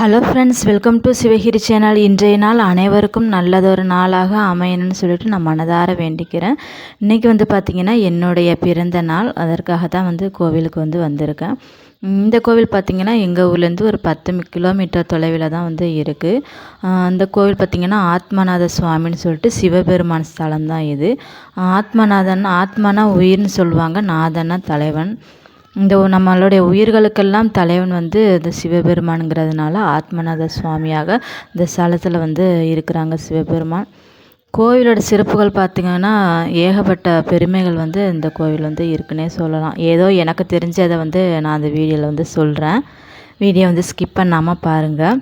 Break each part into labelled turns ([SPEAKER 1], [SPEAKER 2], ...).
[SPEAKER 1] Hello friends welcome to Sivagiri channel இன்றைய நாள் அனைவருக்கும் நல்லதொரு நாளாக அமையணும்னு சொல்லிட்டு நான் மனதார வேண்டிக்கிறேன். இன்றைக்கி வந்து பார்த்திங்கன்னா என்னுடைய பிறந்த நாள். அதற்காக தான் வந்து கோவிலுக்கு வந்து வந்திருக்கேன். இந்த கோவில் பார்த்திங்கன்னா எங்கள் ஊர்லேருந்து ஒரு பத்து கிலோமீட்டர் தொலைவில் தான் வந்து இருக்குது அந்த கோவில் பார்த்திங்கன்னா ஆத்மநாத சுவாமின்னு சொல்லிட்டு சிவபெருமான் ஸ்தலம் தான் இது ஆத்மநாதன் ஆத்மனா உயிர்னு சொல்லுவாங்க. நாதனா தலைவன். இந்த நம்மளுடைய உயிர்களுக்கெல்லாம் தலைவன் வந்து இந்த சிவபெருமானுங்கிறதுனால ஆத்மநாத சுவாமியாக இந்த ஸ்தலத்தில் வந்து இருக்கிறாங்க சிவபெருமான். கோவிலோட சிறப்புகள் பார்த்திங்கன்னா ஏகப்பட்ட பெருமைகள் வந்து இந்த கோவில் வந்து இருக்குன்னே சொல்லலாம். ஏதோ எனக்கு தெரிஞ்சதை வந்து நான் அந்த வீடியோவில் வந்து சொல்கிறேன் வீடியோ வந்து ஸ்கிப் பண்ணாமல் பாருங்கள்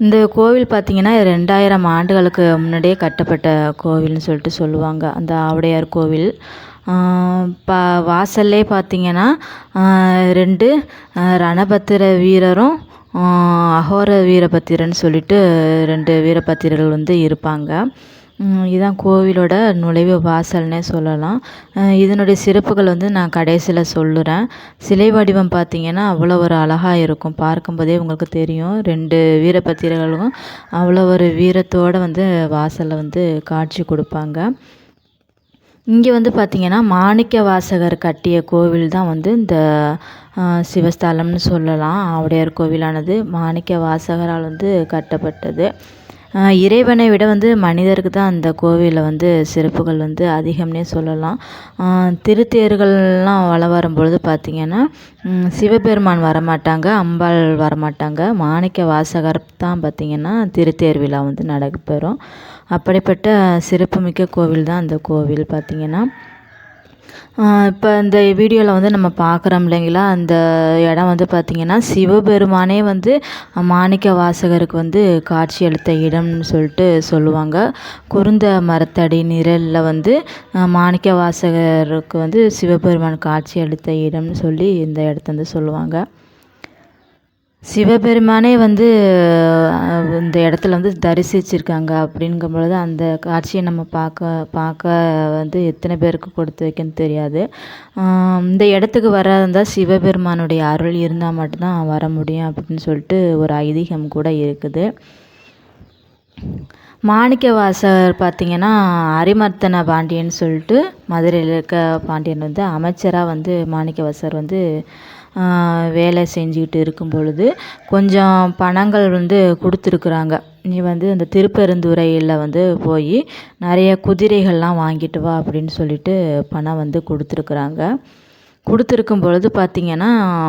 [SPEAKER 1] இந்த கோவில் பார்த்திங்கன்னா ரெண்டாயிரம் ஆண்டுகளுக்கு முன்னாடியே கட்டப்பட்ட கோவில்னு சொல்லிட்டு சொல்லுவாங்க. அந்த ஆவுடையார் கோவில். பா வாசல்லே பார்த்தீங்கன்னா ரெண்டு ரணபத்திர வீரரும் அகோர வீரபத்திரன்னு சொல்லிட்டு ரெண்டு வீரபத்திரர்கள் வந்து இருப்பாங்க. இதுதான் கோவிலோட நுழைவு வாசல்னே சொல்லலாம். இதனுடைய சிறப்புகள் வந்து நான் கடைசியில் சொல்லுறேன். சிலை வடிவம் பார்த்திங்கன்னா அவ்வளோ ஒரு அழகாக இருக்கும். பார்க்கும்போதே உங்களுக்கு தெரியும். ரெண்டு வீரபத்திரர்களும் அவ்வளோ ஒரு வீரத்தோடு வந்து வாசலில் வந்து காட்சி கொடுப்பாங்க. இங்கே வந்து பார்த்திங்கன்னா மாணிக்க வாசகர் கட்டிய கோவில் தான் வந்து இந்த சிவஸ்தலம்னு சொல்லலாம். ஆவுடையார் கோவிலானது மாணிக்க வாசகரால் வந்து கட்டப்பட்டது. இறைவனை விட வந்து மனிதருக்கு தான் அந்த கோவிலில் வந்து சிறப்புகள் வந்து அதிகம்னே சொல்லலாம். திருத்தேர்கள்லாம் வள வரும்பொழுது பார்த்திங்கன்னா சிவபெருமான் வரமாட்டாங்க அம்பாள் வரமாட்டாங்க. மாணிக்க வாசகர் தான் பார்த்திங்கன்னா திருத்தேர் விழா வந்து நடைபெறும். அப்படிப்பட்ட சிறப்புமிக்க கோவில் தான் அந்த கோவில் பார்த்திங்கன்னா. இப்போ இந்த வீடியோவில் வந்து நம்ம பார்க்குறோம் இல்லைங்களா? அந்த இடம் வந்து பார்த்திங்கன்னா சிவபெருமானே வந்து மாணிக்க வாசகருக்கு வந்து காட்சி அளித்த இடம்னு சொல்லிட்டு சொல்லுவாங்க. குருந்த மரத்தடி நிழலில் வந்து மாணிக்க வாசகருக்கு வந்து சிவபெருமான் காட்சி அளித்த இடம்னு சொல்லி இந்த இடத்த வந்து சொல்லுவாங்க. சிவபெருமானே வந்து இந்த இடத்துல வந்து தரிசிச்சிருக்காங்க அப்படிங்கும் பொழுது அந்த காட்சியை நம்ம பார்க்க பார்க்க வந்து எத்தனை பேருக்கு கொடுத்து வைக்கன்னு தெரியாது. இந்த இடத்துக்கு வராதா இருந்தால் சிவபெருமானுடைய அருள் இருந்தால் மட்டும்தான் வர முடியும் அப்படின்னு சொல்லிட்டு ஒரு ஐதீகம் கூட இருக்குது. மாணிக்க வாசகர் பார்த்திங்கன்னா அரிமர்த்தன பாண்டியன் சொல்லிட்டு மதுரையில் இருக்க பாண்டியன் வந்து அமைச்சராக வந்து மாணிக்க வாசகர் வந்து வேலை செஞ்சுக்கிட்டு இருக்கும் பொழுது கொஞ்சம் பணங்கள் வந்து கொடுத்துருக்குறாங்க. நீ வந்து அந்த திருப்பெருந்துறையில் வந்து போய் நிறைய குதிரைகள்லாம் வாங்கிட்டு வா அப்படின்னு சொல்லிட்டு பணம் வந்து கொடுத்துருக்குறாங்க. கொடுத்துருக்கும் பொழுது பார்த்திங்கன்னா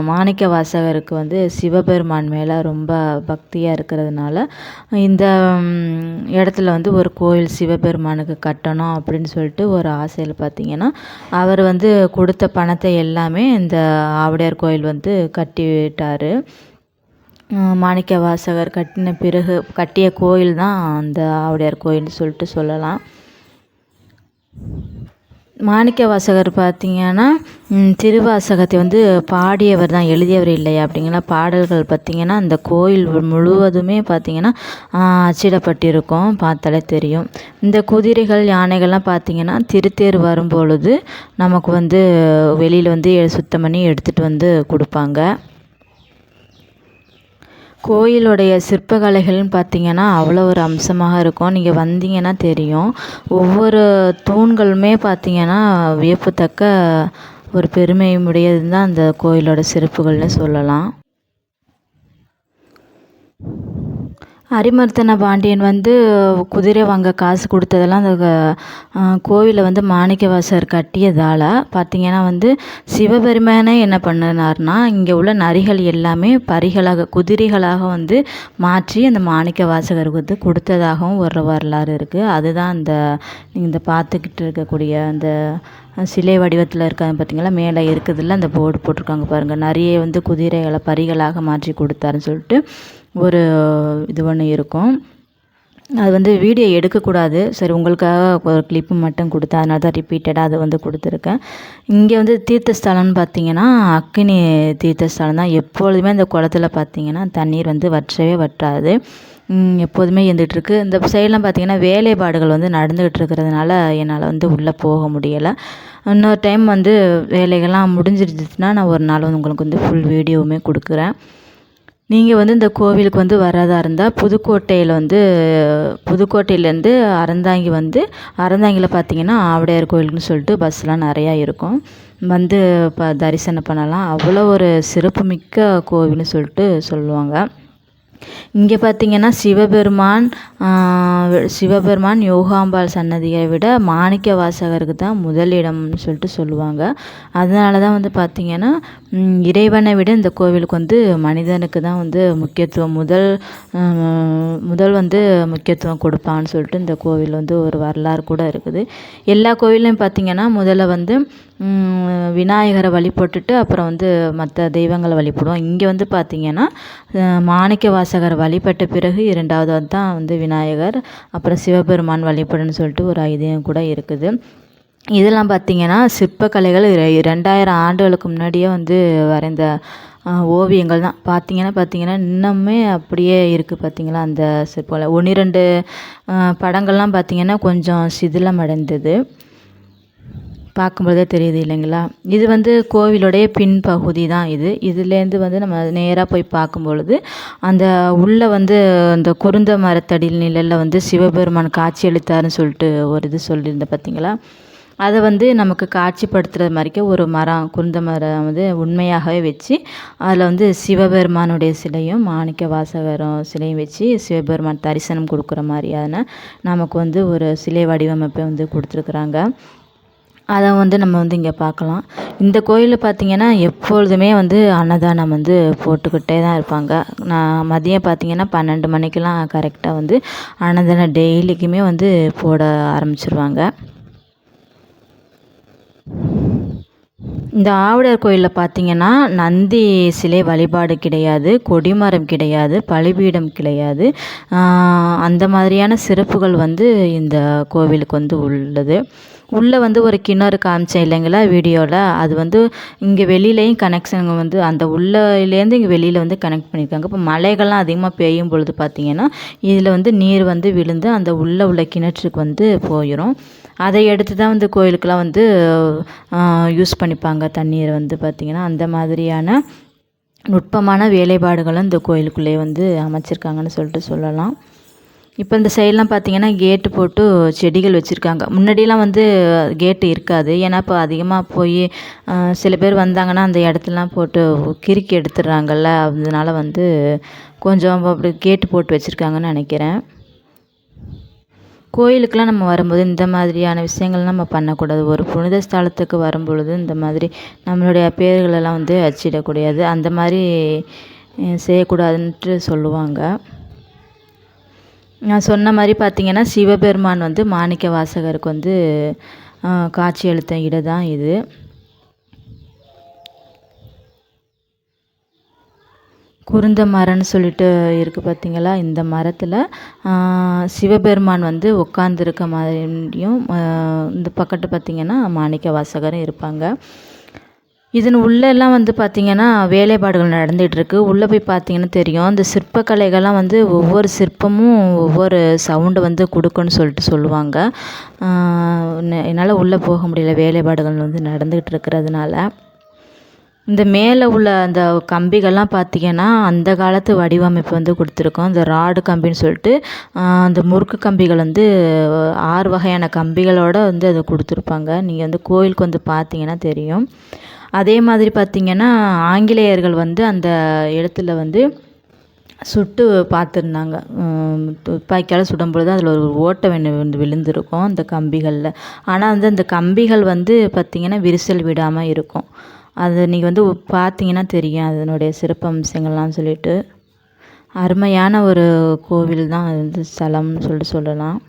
[SPEAKER 1] மாணிக்க வாசகருக்கு வந்து சிவபெருமான் மேலே ரொம்ப பக்தியாக இருக்கிறதுனால இந்த இடத்துல வந்து ஒரு கோயில் சிவபெருமானுக்கு கட்டணும் அப்படின்னு சொல்லிட்டு ஒரு ஆசையில் பார்த்திங்கன்னா அவர் வந்து கொடுத்த பணத்தை எல்லாமே இந்த ஆவுடையார் கோயில் வந்து கட்டிவிட்டார். மாணிக்க வாசகர் கட்டின பிறகு கட்டிய கோயில் தான் அந்த ஆவுடையார் கோயில்னு சொல்லிட்டு சொல்லலாம். மாணிக்க வாசகர் பார்த்திங்கன்னா திருவாசகத்தை வந்து பாடியவர் தான் எழுதியவர் இல்லை அப்படிங்கிற பாடல்கள் பார்த்திங்கன்னா அந்த கோயில் முழுவதுமே பார்த்திங்கன்னா அச்சிடப்பட்டிருக்கும். பார்த்தாலே தெரியும். இந்த குதிரைகள் யானைகள்லாம் பார்த்திங்கன்னா திருத்தேர் வரும்பொழுது நமக்கு வந்து வெளியில் வந்து சுத்தம் பண்ணி எடுத்துகிட்டு வந்து கொடுப்பாங்க. கோயிலுடைய சிற்பக்கலைகள்னு பார்த்தீங்கன்னா அவ்வளோ ஒரு அம்சமாக இருக்கும். நீங்கள் வந்தீங்கன்னா தெரியும். ஒவ்வொரு தூண்களுமே பார்த்தீங்கன்னா வியப்புத்தக்க ஒரு பெருமையும் உடையது தான் அந்த கோயிலோட சிறப்புகள்னு சொல்லலாம். அரிமர்த்தன பாண்டியன் வந்து குதிரை வாங்க காசு கொடுத்ததெல்லாம் அந்த கோவிலை வந்து மாணிக்கவாசர் கட்டியதால் பார்த்திங்கன்னா வந்து சிவபெருமானே என்ன பண்ணினார்னா இங்கே உள்ள நரிகள் எல்லாமே பரிகளாக குதிரைகளாக வந்து மாற்றி அந்த மாணிக்க வாசகருக்கு வந்து கொடுத்ததாகவும் ஒரு வரலாறு இருக்குது அதுதான் அந்த இந்த பார்த்துக்கிட்டு இருக்கக்கூடிய அந்த சிலை வடிவத்தில் இருக்காங்க பார்த்தீங்களா மேலே இருக்குதுல்ல அந்த போர்டு போட்டிருக்காங்க பாருங்கள் நிறைய வந்து குதிரைகளை பரிகளாக மாற்றி கொடுத்தாருன்னு சொல்லிட்டு ஒரு இது ஒன்று இருக்கும். அது வந்து வீடியோ எடுக்கக்கூடாது. சரி உங்களுக்காக ஒரு கிளிப்பு மட்டும் கொடுத்தேன். அதனால தான் ரிப்பீட்டடாக அதை வந்து கொடுத்துருக்கேன். இங்கே வந்து தீர்த்தஸ்தலம்னு பார்த்தீங்கன்னா அக்கினி தீர்த்தஸ்தலம் தான். எப்பொழுதுமே இந்த குளத்துல பார்த்தீங்கன்னா தண்ணீர் வந்து வற்றவே வற்றாது. எப்போதுமே இருந்துகிட்ருக்கு இந்த சைடெலாம் பார்த்திங்கன்னா வேலைப்பாடுகள் வந்து நடந்துகிட்டு இருக்கிறதுனால என்னால் வந்து உள்ளே போக முடியலை. இன்னொரு டைம் வந்து வேலைகள்லாம் முடிஞ்சிருச்சுன்னா நான் ஒரு நாள் வந்து உங்களுக்கு வந்து ஃபுல் வீடியோவுமே கொடுக்குறேன். நீங்கள் வந்து இந்த கோவிலுக்கு வந்து வர்றதா இருந்தால் புதுக்கோட்டையில் வந்து புதுக்கோட்டையிலேருந்து அறந்தாங்கி வந்து அறந்தாங்கியில் பார்த்தீங்கன்னா ஆவடையார் கோயிலுக்குன்னு சொல்லிட்டு பஸ்லாம் நிறையா இருக்கும். வந்து ப தரிசனம் பண்ணலாம். அவ்வளோ ஒரு சிறப்புமிக்க கோவில்னு சொல்லிட்டு சொல்லுவாங்க. இங்கே பார்த்தீங்கன்னா சிவபெருமான் சிவபெருமான் யோகாம்பாள் சன்னதியை விட மாணிக்க வாசகருக்கு தான் முதலிடம்னு சொல்லிட்டு சொல்லுவாங்க. அதனால தான் வந்து பார்த்திங்கன்னா இறைவனை விட இந்த கோவிலுக்கு வந்து மனிதனுக்கு தான் வந்து முக்கியத்துவம். முதல் முதல் வந்து முக்கியத்துவம் கொடுப்பான்னு சொல்லிட்டு இந்த கோவில் வந்து ஒரு வரலாறு கூட இருக்குது. எல்லா கோவில்லையும் பார்த்திங்கன்னா முதல்ல வந்து விநாயகரை வழிபட்டுட்டு அப்புறம் வந்து மற்ற தெய்வங்களை வழிபடுவோம். இங்கே வந்து பார்த்திங்கன்னா மாணிக்க வாசகர் வழிபட்ட பிறகு இரண்டாவது தான் வந்து விநாயகர் அப்புறம் சிவபெருமான் வழிபடுன்னு சொல்லிட்டு ஒரு ஐதீகம் கூட இருக்குது. இதெல்லாம் பார்த்திங்கன்னா சிற்பக்கலைகள் ரெண்டாயிரம் ஆண்டுகளுக்கு முன்னாடியே வந்து வரைந்த ஓவியங்கள் தான். பார்த்திங்கன்னா பார்த்திங்கன்னா இன்னுமே அப்படியே இருக்குது பார்த்திங்களா அந்த சிற்பக்கலை. ஒன்று ரெண்டு படங்கள்லாம் பார்த்திங்கன்னா கொஞ்சம் சிதிலம் பார்க்கும்பொழுதே தெரியுது இல்லைங்களா? இது வந்து கோவிலுடைய பின்பகுதி தான் இது. இதுலேருந்து வந்து நம்ம நேராக போய் பார்க்கும்பொழுது அந்த உள்ளே வந்து அந்த குருந்த மரத்தடியில் நிலையில் வந்து சிவபெருமான் காட்சி அளித்தாருன்னு சொல்லிட்டு ஒரு இது சொல்லியிருந்தேன் பார்த்தீங்களா அதை வந்து நமக்கு காட்சிப்படுத்துகிற மாதிரிக்கே ஒரு மரம் குருந்த மரம் வந்து உண்மையாகவே வச்சு அதில் வந்து சிவபெருமானுடைய சிலையும் மாணிக்க வாசகரும் சிலையும் வச்சு சிவபெருமான் தரிசனம் கொடுக்குற மாதிரியான நமக்கு வந்து ஒரு சிலை வடிவமைப்பை வந்து கொடுத்துருக்குறாங்க. அதை வந்து நம்ம வந்து இங்கே பார்க்கலாம். இந்த கோயிலில் பார்த்திங்கன்னா எப்பொழுதுமே வந்து அன்னதானம் வந்து போட்டுக்கிட்டே தான் இருப்பாங்க. நான் மதியம் பார்த்திங்கன்னா பன்னெண்டு மணிக்கெலாம் கரெக்டாக வந்து அன்னதானம் டெய்லிக்குமே வந்து போட ஆரம்பிச்சிருவாங்க. இந்த ஆவுடையார் கோயிலில் பார்த்தீங்கன்னா நந்தி சிலை வழிபாடு கிடையாது கொடிமரம் கிடையாது பலிபீடம் கிடையாது. அந்த மாதிரியான சிறப்புகள் வந்து இந்த கோவிலுக்கு வந்து உள்ளது. உள்ளே வந்து ஒரு கிணறு காமிச்சேன் இல்லைங்களா வீடியோவில் அது வந்து இங்கே வெளியிலையும் கனெக்ஷன் வந்து அந்த உள்ளேருந்து இங்கே வெளியில் வந்து கனெக்ட் பண்ணியிருக்காங்க இப்போ மழைகள்லாம் அதிகமாக பெய்யும் பொழுது பார்த்திங்கன்னா இதில் வந்து நீர் வந்து விழுந்து அந்த உள்ளே உள்ள கிணற்றுக்கு வந்து போயிடும் அதை எடுத்து தான் வந்து கோயிலுக்கெலாம் வந்து யூஸ் பண்ணிப்பாங்க தண்ணீரை வந்து பார்த்திங்கன்னா அந்த மாதிரியான நுட்பமான வேலைப்பாடுகளும் இந்த கோயிலுக்குள்ளே வந்து அமைச்சிருக்காங்கன்னு சொல்லிட்டு சொல்லலாம். இப்போ இந்த சைட்லாம் பார்த்தீங்கன்னா கேட்டு போட்டு செடிகள் வச்சுருக்காங்க. முன்னாடியெலாம் வந்து கேட்டு இருக்காது. ஏன்னா இப்போ அதிகமாக போய் சில பேர் வந்தாங்கன்னா அந்த இடத்துலலாம் போட்டு கிறுக்கி எடுத்துடுறாங்கல்ல. அதனால வந்து கொஞ்சம் அப்படி கேட்டு போட்டு வச்சுருக்காங்கன்னு நினைக்கிறேன். கோயிலுக்கெலாம் நம்ம வரும்போது இந்த மாதிரியான விஷயங்கள் நம்ம பண்ணக்கூடாது. ஒரு புனித ஸ்தலத்துக்கு வரும்பொழுது இந்த மாதிரி நம்மளுடைய பேர்களெல்லாம் வந்து அச்சிடக்கூடாது. அந்த மாதிரி செய்யக்கூடாதுன்ட்டு சொல்லுவாங்க. நான் சொன்ன மாதிரி பார்த்தீங்கன்னா சிவபெருமான் வந்து மாணிக்க வாசகருக்கு வந்து காட்சி அளித்த இடம் தான் இது. குருந்த மரம்னு சொல்லிட்டு இருக்குது பார்த்தீங்களா? இந்த மரத்தில் சிவபெருமான் வந்து உட்காந்துருக்க மாதிரியும் இந்த பக்கத்து பார்த்திங்கன்னா மாணிக்க வாசகரும் இருப்பாங்க. இதன் உள்ளெல்லாம் வந்து பார்த்திங்கன்னா வேலைப்பாடுகள் நடந்துகிட்ருக்கு. உள்ளே போய் பார்த்திங்கன்னா தெரியும். இந்த சிற்பக்கலைகள்லாம் வந்து ஒவ்வொரு சிற்பமும் ஒவ்வொரு சவுண்டு வந்து கொடுக்குன்னு சொல்லிட்டு சொல்லுவாங்க. என்னால் உள்ளே போக முடியல. வேலைப்பாடுகள் வந்து நடந்துகிட்டு இருக்கிறதுனால இந்த மேலே உள்ள அந்த கம்பிகள்லாம் பார்த்திங்கன்னா அந்த காலத்து வடிவமைப்பு வந்து கொடுத்துருக்கோம். இந்த ராடு கம்பின்னு சொல்லிட்டு அந்த முறுக்கு கம்பிகள் வந்து ஆறு வகையான கம்பிகளோடு வந்து அதை கொடுத்துருப்பாங்க. நீங்கள் வந்து கோயிலுக்கு வந்து பார்த்தீங்கன்னா தெரியும். அதே மாதிரி பார்த்திங்கன்னா ஆங்கிலேயர்கள் வந்து அந்த இடத்துல வந்து சுட்டு பார்த்துருந்தாங்க. துப்பாக்கியால் சுடும் பொழுது அதில் ஒரு ஓட்டை வந்து விழுந்திருக்கும் அந்த கம்பிகளில். ஆனால் வந்து அந்த கம்பிகள் வந்து பார்த்திங்கன்னா விரிசல் விடாமல் இருக்கும். அது நீங்கள் வந்து பார்த்தீங்கன்னா தெரியும் அதனுடைய சிறப்பம்சங்கள்லாம் சொல்லிட்டு. அருமையான ஒரு கோவில் தான் அது வந்து ஸ்தலம்னு சொல்லிட்டு சொல்லலாம்.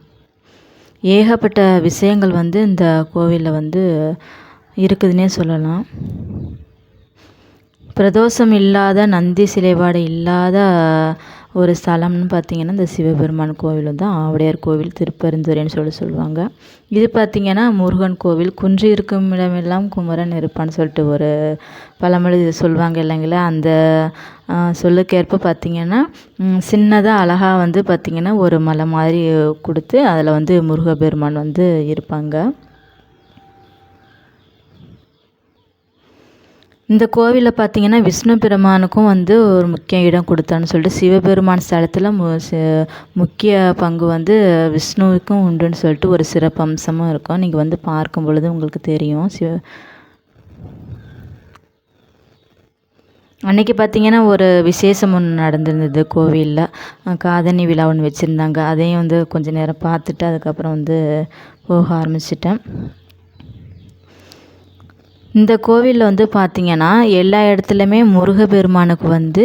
[SPEAKER 1] ஏகப்பட்ட விஷயங்கள் வந்து இந்த கோவிலில் வந்து இருக்குதுன்னே சொல்லலாம். பிரதோஷம் இல்லாத நந்தி சிலைபாடு இல்லாத ஒரு ஸ்தலம்னு பார்த்திங்கன்னா இந்த சிவபெருமான் கோவில் தான். ஆவுடையார் கோவில் திருப்பெருந்துறைன்னு சொல்லி சொல்லுவாங்க. இது பார்த்திங்கன்னா முருகன் கோவில். குன்று இருக்கும் இடமெல்லாம் குமரன் இருப்பான்னு சொல்லிட்டு ஒரு பழமொழி சொல்லுவாங்க இல்லைங்களா? அந்த சொல்லுக்கேற்ப பார்த்திங்கன்னா சின்னதாக அழகாக வந்து பார்த்திங்கன்னா ஒரு மலை மாதிரி கொடுத்து அதில் வந்து முருகப்பெருமான் வந்து இருப்பாங்க. இந்த கோவிலில் பார்த்தீங்கன்னா விஷ்ணு பெருமானுக்கும் வந்து ஒரு முக்கிய இடம் கொடுத்தான்னு சொல்லிட்டு சிவபெருமான் ஸ்தலத்தில் மு முக்கிய பங்கு வந்து விஷ்ணுவுக்கும் உண்டுன்னு சொல்லிட்டு ஒரு சிறப்பு அம்சமும் இருக்கும். நீங்கள் வந்து பார்க்கும் பொழுது உங்களுக்கு தெரியும். சிவ அன்னைக்கு பார்த்தீங்கன்னா ஒரு விசேஷம் ஒன்று நடந்திருந்தது கோவிலில். காதணி விழா ஒன்று வச்சுருந்தாங்க. அதையும் வந்து கொஞ்சம் நேரம் பார்த்துட்டு அதுக்கப்புறம் வந்து போக ஆரம்பிச்சிட்டேன். இந்த கோவிலில் வந்து பார்த்திங்கன்னா எல்லா இடத்துலையுமே முருகப்பெருமானுக்கு வந்து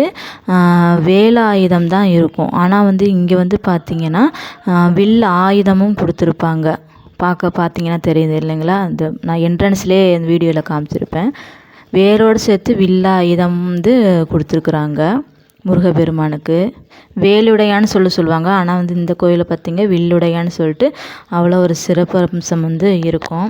[SPEAKER 1] வேல் ஆயுதம் தான் இருக்கும். ஆனால் வந்து இங்கே வந்து பார்த்திங்கன்னா வில் ஆயுதமும் கொடுத்துருப்பாங்க. பார்க்க பார்த்தீங்கன்னா தெரியுது இல்லைங்களா? இந்த நான் என்ட்ரன்ஸ்லேயே இந்த வீடியோவில் காமிச்சிருப்பேன். வேரோடு சேர்த்து வில்லாயுதம் வந்து கொடுத்துருக்குறாங்க முருகப்பெருமானுக்கு. வேலுடையான்னு சொல்லி சொல்லுவாங்க. ஆனால் வந்து இந்த கோயிலை பார்த்திங்க வில்லுடையான்னு சொல்லிட்டு அவ்வளோ ஒரு சிறப்பு அம்சம் வந்து இருக்கும்.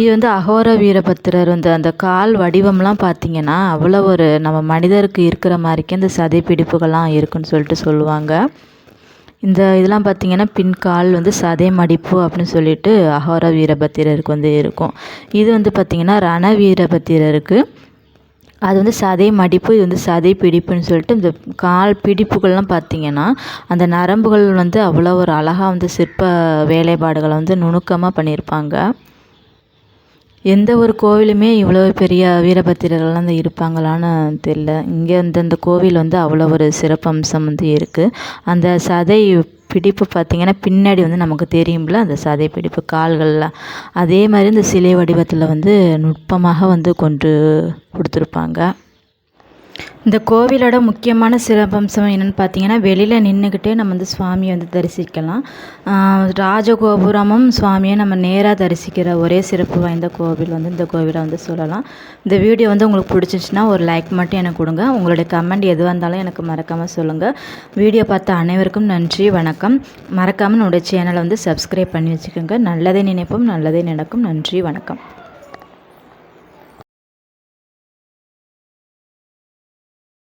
[SPEAKER 1] இது வந்து அகோர வீரபத்திரர் வந்து அந்த கால் வடிவம்லாம் பார்த்தீங்கன்னா அவ்வளோ ஒரு நம்ம மனிதருக்கு இருக்கிற மாதிரிக்கே இந்த சதை பிடிப்புகள்லாம் இருக்குன்னு சொல்லிட்டு சொல்லுவாங்க. இந்த இதெல்லாம் பார்த்தீங்கன்னா பின்கால் வந்து சதை மடிப்பு அப்படின்னு சொல்லிட்டு அகோர வீரபத்திரருக்கு வந்து இருக்கும். இது வந்து பார்த்திங்கன்னா ரண வீரபத்திரருக்கு. அது வந்து சதை மடிப்பு இது வந்து சதை பிடிப்புன்னு சொல்லிட்டு இந்த கால் பிடிப்புகள்லாம் பார்த்திங்கன்னா அந்த நரம்புகள் வந்து அவ்வளோ ஒரு அழகாக வந்து சிற்ப வேலைப்பாடுகளை வந்து நுணுக்கமாக பண்ணியிருப்பாங்க. எந்த ஒரு கோவிலுமே இவ்வளோ பெரிய வீரபத்திரர்கள்லாம் வந்து இருப்பாங்களான்னு தெரில இங்கே வந்து அந்த கோவில் வந்து அவ்வளோ ஒரு சிறப்பம்சம் வந்து இருக்குது அந்த சதை பிடிப்பு பார்த்திங்கன்னா பின்னாடி வந்து நமக்கு தெரியும்ல அந்த சதை பிடிப்பு கால்கள்லாம். அதே மாதிரி இந்த சிலை வடிவத்தில் வந்து நுட்பமாக வந்து கொண்டு கொடுத்துருப்பாங்க. இந்த கோவிலோட முக்கியமான சிறப்பம்சம் என்னென்னு பார்த்தீங்கன்னா வெளியில் நின்றுக்கிட்டே நம்ம வந்து சுவாமியை வந்து தரிசிக்கலாம். ராஜகோபுரமும் சுவாமியை நம்ம நேராக தரிசிக்கிற ஒரே சிறப்பு வாய்ந்த கோவில் வந்து இந்த கோவிலை வந்து சொல்லலாம். இந்த வீடியோ வந்து உங்களுக்கு பிடிச்சிச்சின்னா ஒரு லைக் மட்டும் எனக்கு கொடுங்க. உங்களுடைய கமெண்ட் எதுவாக இருந்தாலும் எனக்கு மறக்காமல் சொல்லுங்கள் வீடியோ பார்த்த அனைவருக்கும் நன்றி வணக்கம். மறக்காமல் என்னுடைய சேனலை வந்து சப்ஸ்கிரைப் பண்ணி வச்சுக்கோங்க. நல்லதே நினைப்போம் நல்லதே நடக்கும். நன்றி வணக்கம்.